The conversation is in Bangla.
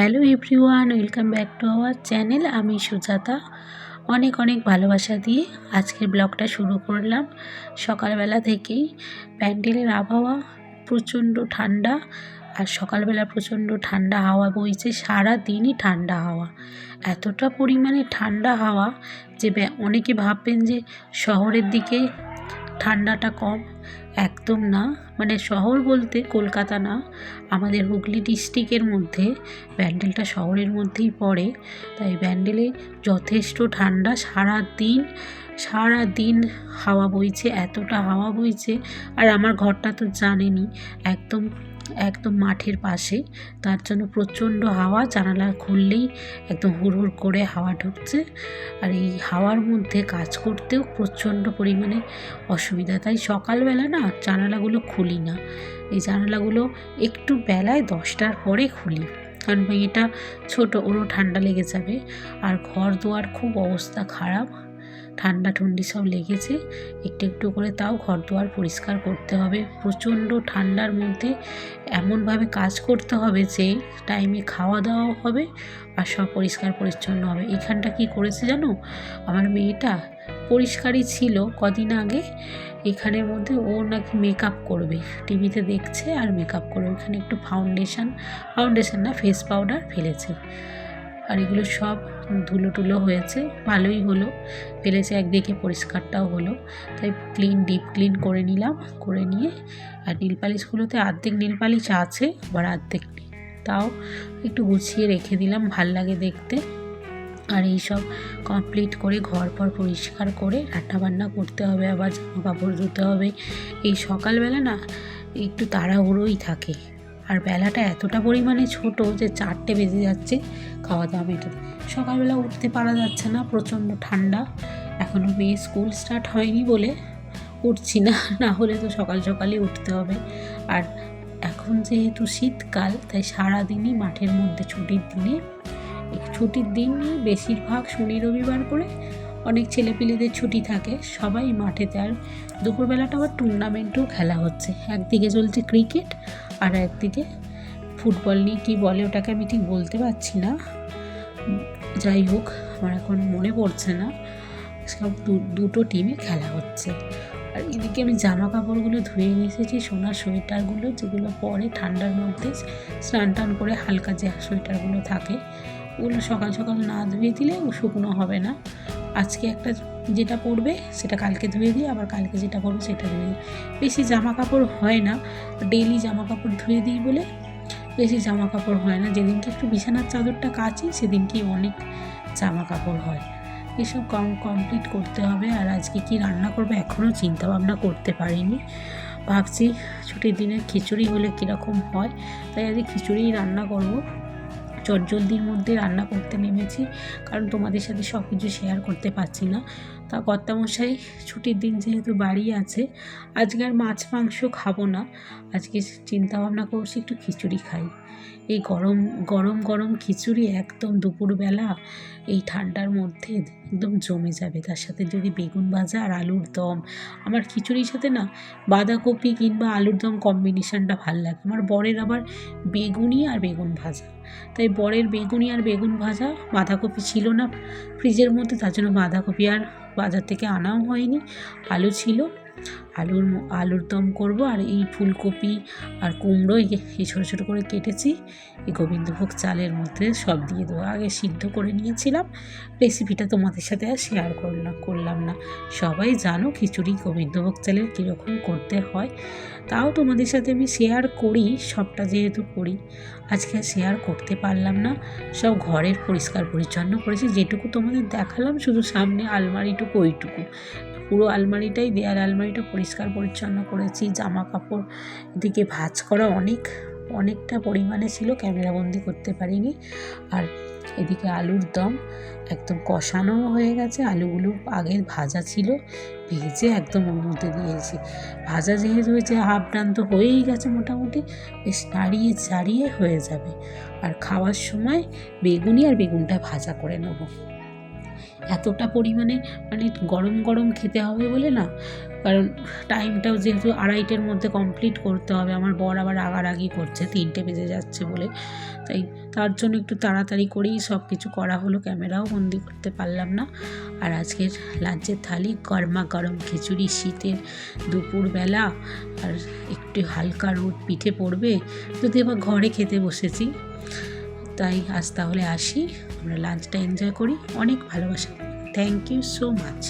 Hello everyone, welcome back to our channel. আমি সুজাতা। অনেক অনেক ভালোবাসা দিয়ে আজকের ব্লগটা শুরু করলাম। সকালবেলা থেকেই প্যান্ডেলের আবহাওয়া প্রচণ্ড ঠান্ডা আর সকালবেলা প্রচণ্ড ঠান্ডা হাওয়া বইছে সারা দিনই ঠান্ডা হাওয়া। এতটা পরিমাণে ঠান্ডা হাওয়া যে অনেকে ভাববেন যে শহরের দিকে ঠান্ডাটা কম। একদম না। মানে শহর বলতে কলকাতা না, আমাদের হুগলি ডিস্ট্রিক্টের মধ্যে। ব্যান্ডেলটা শহরের মধ্যেই পড়ে। তাই ব্যান্ডেলে যথেষ্ট ঠান্ডা। সারা দিন সারা দিন হাওয়া বইছে, এতটা হাওয়া বইছে। আর আমার ঘরটা তো জানেনি একদম একদম মাঠের পাশে। তার জন্য প্রচণ্ড হাওয়া, জানালা খুললেই একদম হুড় করে হাওয়া ঢুকছে। আর এই হাওয়ার মধ্যে কাজ করতেও প্রচণ্ড পরিমাণে অসুবিধা। তাই সকালবেলা না জানালাগুলো খুলি না। এই জানালাগুলো একটু বেলায় দশটার পরে খুলি। কারণ মেয়েটা ছোটো, ওরও ঠান্ডা লেগে যাবে। আর ঘর দুয়ার খুব অবস্থা খারাপ। ঠান্ডা ঠুন্ডি সব লেগেছে, একটু একটু করে তাও ঘর দুয়ার পরিষ্কার করতে হবে। প্রচণ্ড ঠান্ডার মধ্যে এমনভাবে কাজ করতে হবে যে টাইমে খাওয়া দাওয়াও হবে আর সব পরিষ্কার পরিচ্ছন্ন হবে। এখানটা কি করেছে জানো? আমার মেয়েটা পরিষ্কারই ছিল কদিন আগে। এখানের মধ্যে ও নাকি মেকআপ করবে। টিভিতে দেখছে আর মেকআপ করবে এখানে একটু ফাউন্ডেশন ফাউন্ডেশন না ফেস পাউডার ফেলেছে। আর এগুলো সব ধুলো টুলো হয়েছে, ভালোই হলো। ফেলেছে একদিকে পরিষ্কারটাও হলো। তাই ক্লিন ডিপ ক্লিন করে নিলাম, করে নিয়ে আর নীল পালিশগুলোতে অর্ধেক নীল পালিশ আছে, আবার অর্ধেক তাও একটু গুছিয়ে রেখে দিলাম, ভালো লাগে দেখতে। আর এই সব কমপ্লিট করে ঘর পর পরিষ্কার করে রান্নাবান্না করতে হবে, আবার জামা কাপড় ধুতে হবে। এই সকালবেলা না একটু তাড়াহুড়োই থাকে। আর বেলাটা এতটা পরিমাণে ছোট যে চারটে বেজে যাচ্ছে খাওয়া দাওয়া মেটাতে। সকালবেলা উঠতে পারা যাচ্ছে না, প্রচণ্ড ঠান্ডা। এখনও মেয়ে স্কুল স্টার্ট হয়নি বলে উঠছি না না হলে তো সকাল সকালই উঠতে হবে। আর এখন যেহেতু শীতকাল, তাই সারাদিনই মাঠের মধ্যে ছুটির দিনে, ছুটির দিন বেশিরভাগ শনি রবিবার করে অনেক ছেলেপিলেদের ছুটি থাকে, সবাই মাঠেতে। আর দুপুরবেলাটা আবার টুর্নামেন্টও খেলা হচ্ছে। একদিকে চলছে ক্রিকেট আর একদিকে ফুটবল নিয়ে কী বলে ওটাকে আমি ঠিক বলতে পারছি না। যাই হোক, আমার এখন মনে পড়ছে না। সব দুটো টিমে খেলা হচ্ছে। আর এদিকে আমি জামা কাপড়গুলো ধুয়ে এসেছি সোনার সোয়েটারগুলো, যেগুলো পরে ঠান্ডার মধ্যে স্নান টান করে হালকা যে সোয়েটারগুলো থাকে, ওগুলো সকাল সকাল না ধুয়ে দিলে শুকনো হবে না। আজকে একটা যেটা পরবে সেটা কালকে ধুয়ে দিই, আবার কালকে যেটা পরবে সেটা ধুয়ে দিই। বেশি জামা কাপড় হয় না ডেলি জামা কাপড় ধুয়ে দিই বলে বেশি জামা কাপড় হয় না। যেদিনকে একটু বিছানার চাদরটা কাচি, সেদিনকেই অনেক জামা কাপড় হয়। এসব কম কমপ্লিট করতে হবে, আর আজকে কি রান্না করব এখনও চিন্তা ভাবনা করতে পারিনি। ভাবছি ছুটির দিনে খিচুড়ি হলে কীরকম হয়, তাই আজকে খিচুড়িই রান্না করব। চটজলদির মধ্যে রান্না করতে নেমেছি, কারণ তোমাদের সাথে সব কিছু শেয়ার করতে পারছি না। তা কর্তামশাই, ছুটির দিন যেহেতু বাড়ি আছে, আজকে আর মাছ, মাংস খাব না। আজকে চিন্তা ভাবনা করছি একটু খিচুড়ি খাই। এই গরম গরম গরম খিচুড়ি একদম দুপুরবেলা এই ঠান্ডার মধ্যে একদম জমে যাবে। তার সাথে যদি বেগুন ভাজা আর আলুর দম। আমার খিচুড়ির সাথে না বাঁধাকপি কিংবা আলুর দম কম্বিনেশানটা ভালো লাগে। আমার বরের আবার বেগুনি আর বেগুন ভাজা। তাই বরের বেগুনি আর বেগুন ভাজা বাঁধাকপি ছিল না ফ্রিজের মধ্যে, তার জন্য বাঁধাকপি আর বাজার থেকে আনাও হয়নি। আলু ছিল। আলুর আলুর দম করব আর এই ফুলকপি আর কুমড়ো, এই ছোটো ছোটো করে কেটেছি। এই গোবিন্দভোগ চালের মধ্যে সব দিয়ে দেবো। আগে সিদ্ধ করে নিয়েছিলাম রেসিপিটা তোমাদের সাথে আর শেয়ার করলাম করলাম না। সবাই জানো খিচুড়ি গোবিন্দভোগ চালের কীরকম করতে হয়। তাও তোমাদের সাথে আমি শেয়ার করি, সবটা যেহেতু করি। আজকে আর শেয়ার করতে পারলাম না। সব ঘরের পরিষ্কার পরিচ্ছন্ন করেছি। যেটুকু তোমাদের দেখালাম, শুধু সামনে আলমারিটুকু ওইটুকু। পুরো আলমারিটাই দেয়াল আলমারিটা পরিষ্কার পরিচ্ছন্ন করেছি জামা কাপড় এদিকে ভাজ করা অনেক, অনেকটা পরিমাণে ছিল ক্যামেরাবন্দি করতে পারিনি। আর এদিকে আলুর দম একদম কষানো হয়ে গেছে, আলুগুলো আগে ভাজা ছিল, ভেজে একদম ওর মধ্যে দিয়েছি। ভাজা যেহেতু হয়েছে হাফ ডান তো হয়েই গেছে মোটামুটি, বেশ নাড়িয়ে চাড়িয়ে হয়ে যাবে। আর খাওয়ার সময় বেগুনি আর বেগুনটা ভাজা করে নেব। এতটা পরিমাণে মানে গরম গরম খেতে হবে বলে না, কারণ টাইমটাও যেহেতু আড়াইটের মধ্যে কমপ্লিট করতে হবে, আমার বর আবার রাগারাগি করছে, তিনটে বেজে যাচ্ছে বলে। তাই তার জন্য একটু তাড়াতাড়ি করেই সব কিছু করা হলো, ক্যামেরাও বন্দি করতে পারলাম না। আর আজকের লাঞ্চের থালি, গরমা গরম খিচুড়ি, শীতের দুপুরবেলা, আর একটু হালকা রোদ পিঠে পড়বে যদি আবার ঘরে খেতে বসেছি। তাই আজ তাহলে আসি। আমরা লাঞ্চটা এনজয় করি। অনেক ভালোবাসা থ্যাংক ইউ সো মাচ